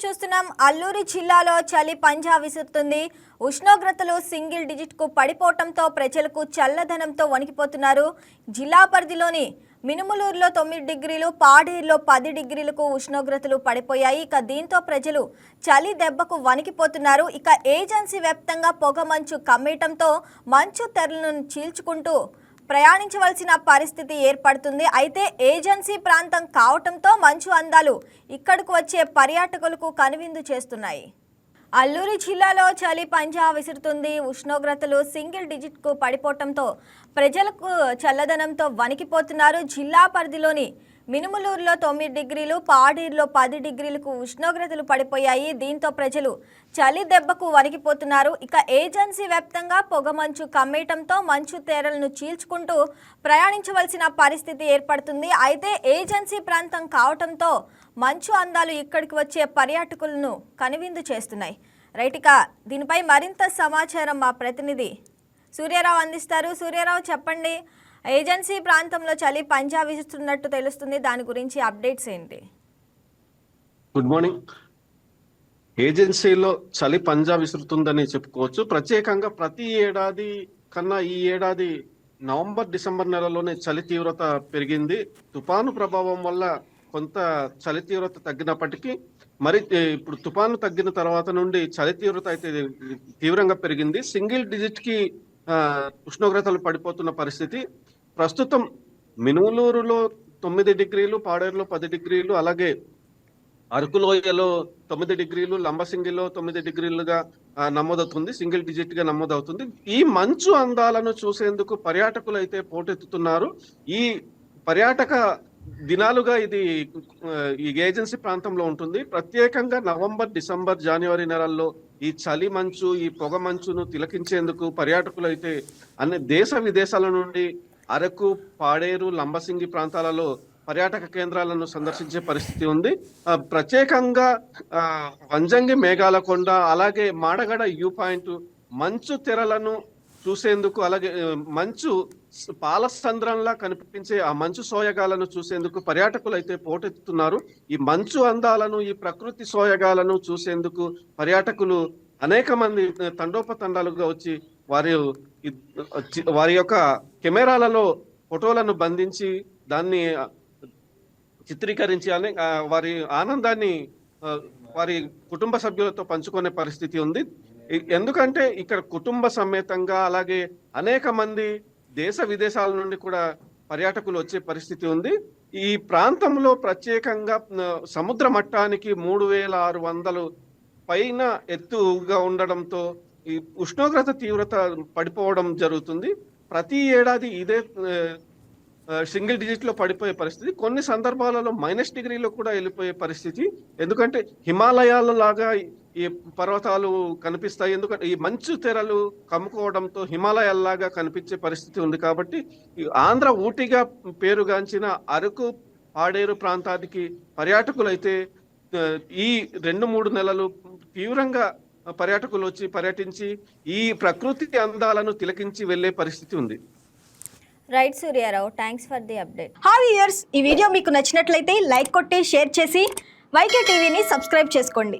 News చూస్తున్నాం. అల్లూరి జిల్లాలో చలి పంజా విసురుతుంది. ఉష్ణోగ్రతలు సింగిల్ డిజిట్కు పడిపోవటంతో ప్రజలకు చల్లదనంతో వణికిపోతున్నారు. జిల్లా పరిధిలోని మినుములూరులో తొమ్మిది డిగ్రీలు పాడేరులో పది డిగ్రీలకు ఉష్ణోగ్రతలు పడిపోయాయి. ఇక దీంతో ప్రజలు చలి దెబ్బకు వణికిపోతున్నారు. ఇక ఏజెన్సీ వ్యాప్తంగా పొగ మంచు కమ్మేయటంతో మంచు తెరలను చీల్చుకుంటూ ప్రయాణించవలసిన పరిస్థితి ఏర్పడుతుంది. అయితే ఏజెన్సీ ప్రాంతం కావటంతో మంచు అందాలు ఇక్కడకు వచ్చే పర్యాటకులకు కనువిందు చేస్తున్నాయి. అల్లూరి జిల్లాలో చలి పంజా విసురుతుంది. ఉష్ణోగ్రతలు సింగిల్ డిజిట్కు పడిపోవటంతో ప్రజలకు చల్లదనంతో వణికిపోతున్నారు. జిల్లా పరిధిలోని మినుములూరులో తొమ్మిది డిగ్రీలు పాడేరులో పది డిగ్రీలకు ఉష్ణోగ్రతలు పడిపోయాయి. దీంతో ప్రజలు చలి దెబ్బకు వణికిపోతున్నారు. ఇక ఏజెన్సీ వ్యాప్తంగా పొగమంచు కమ్మేయటంతో మంచు తేరలను చీల్చుకుంటూ ప్రయాణించవలసిన పరిస్థితి ఏర్పడుతుంది. అయితే ఏజెన్సీ ప్రాంతం కావటంతో మంచు అందాలు ఇక్కడికి వచ్చే పర్యాటకులను కనువిందు చేస్తున్నాయి. రైట్ ఇక దీనిపై మరింత సమాచారం మా ప్రతినిధి సూర్యారావు అందిస్తారు. సూర్యారావు చెప్పండి. ఏజెన్సీ ప్రాంతంలో చలి పంజా విసురుతున్నట్టు తెలుస్తుంది. దాని గురించి అప్డేట్స్ ఏంటి? Good morning. ఏజెన్సీలో చలి పంజా విసురుతుందని చెప్పుకోవచ్చు. ప్రత్యేకంగా ప్రతి ఏడాది కన్నా ఈ ఏడాది నవంబర్ డిసెంబర్ నెలలోనే చలి తీవ్రత పెరిగింది. తుఫాను ప్రభావం వల్ల కొంత చలి తీవ్రత తగ్గినప్పటికీ మరి ఇప్పుడు తుఫాను తగ్గిన తర్వాత నుండి చలి తీవ్రత అయితే తీవ్రంగా పెరిగింది. సింగిల్ డిజిట్కి ఉష్ణోగ్రతలు పడిపోతున్న పరిస్థితి. ప్రస్తుతం మినుములూరులో తొమ్మిది డిగ్రీలు పాడేరులో పది డిగ్రీలు అలాగే అరకులోయలో తొమ్మిది డిగ్రీలు లంబసింగిలో తొమ్మిది డిగ్రీలుగా నమోదవుతుంది సింగిల్ డిజిట్గా నమోదవుతుంది. ఈ మంచు అందాలను చూసేందుకు పర్యాటకులు అయితే పోటెత్తుతున్నారు. ఈ పర్యాటక దినాలుగా ఇది ఈ ఏజెన్సీ ప్రాంతంలో ఉంటుంది. ప్రత్యేకంగా నవంబర్ డిసెంబర్ జనవరి నెలల్లో ఈ చలి మంచు ఈ పొగ మంచును తిలకించేందుకు పర్యాటకులు అయితే అన్ని దేశ విదేశాల నుండి అరకు పాడేరు లంబసింగి ప్రాంతాలలో పర్యాటక కేంద్రాలను సందర్శించే పరిస్థితి ఉంది. ప్రత్యేకంగా వంజంగి వంజంగి మేఘాలకొండ అలాగే మాడగడ వ్యూ పాయింట్ మంచు తెరలను చూసేందుకు అలాగే మంచు పాలసంద్రంలా కనిపించే ఆ మంచు సోయగాలను చూసేందుకు పర్యాటకులు అయితే పోటెత్తుతున్నారు. ఈ మంచు అందాలను ఈ ప్రకృతి సోయగాలను చూసేందుకు పర్యాటకులు అనేక మంది తండోపతండాలుగా వచ్చి వారి వారి యొక్క కెమెరాలలో ఫోటోలను బంధించి దాన్ని చిత్రీకరించాలని చిత్రీకరించి వారి ఆనందాన్ని వారి కుటుంబ సభ్యులతో పంచుకునే పరిస్థితి ఉంది. ఎందుకంటే ఇక్కడ కుటుంబ సమేతంగా అలాగే అనేక మంది దేశ విదేశాల నుండి కూడా పర్యాటకులు వచ్చే పరిస్థితి ఉంది. ఈ ప్రాంతంలో ప్రత్యేకంగా సముద్ర మట్టానికి మూడు వేల ఆరు వందలు పైన ఎత్తుగా ఉండడంతో ఈ ఉష్ణోగ్రత తీవ్రత పడిపోవడం జరుగుతుంది. ప్రతి ఏడాది ఇదే సింగిల్ డిజిట్లో పడిపోయే పరిస్థితి. కొన్ని సందర్భాలలో మైనస్ డిగ్రీలో కూడా వెళ్ళిపోయే పరిస్థితి. ఎందుకంటే హిమాలయాల లాగా ఈ పర్వతాలు కనిపిస్తాయి. ఎందుకంటే ఈ మంచు తెరలు కమ్ముకోవడంతో హిమాలయాల్లాగా కనిపించే పరిస్థితి ఉంది కాబట్టి ఈ ఆంధ్ర ఊటీగా పేరుగాంచిన అరకు పాడేరు ప్రాంతానికి పర్యాటకులు అయితే ఈ రెండు మూడు నెలలు తీవ్రంగా పర్యాటకులు వచ్చి పర్యటించి ఈ ప్రకృతి అందాలను తిలకించి వెళ్ళే పరిస్థితి ఉంది. Right Suryarao thanks for the update hi years ఈ వీడియో మీకు నచ్చినట్లయితే లైక్ కొట్టి షేర్ చేసి వైకే టీవీని సబ్స్క్రైబ్ చేసుకోండి.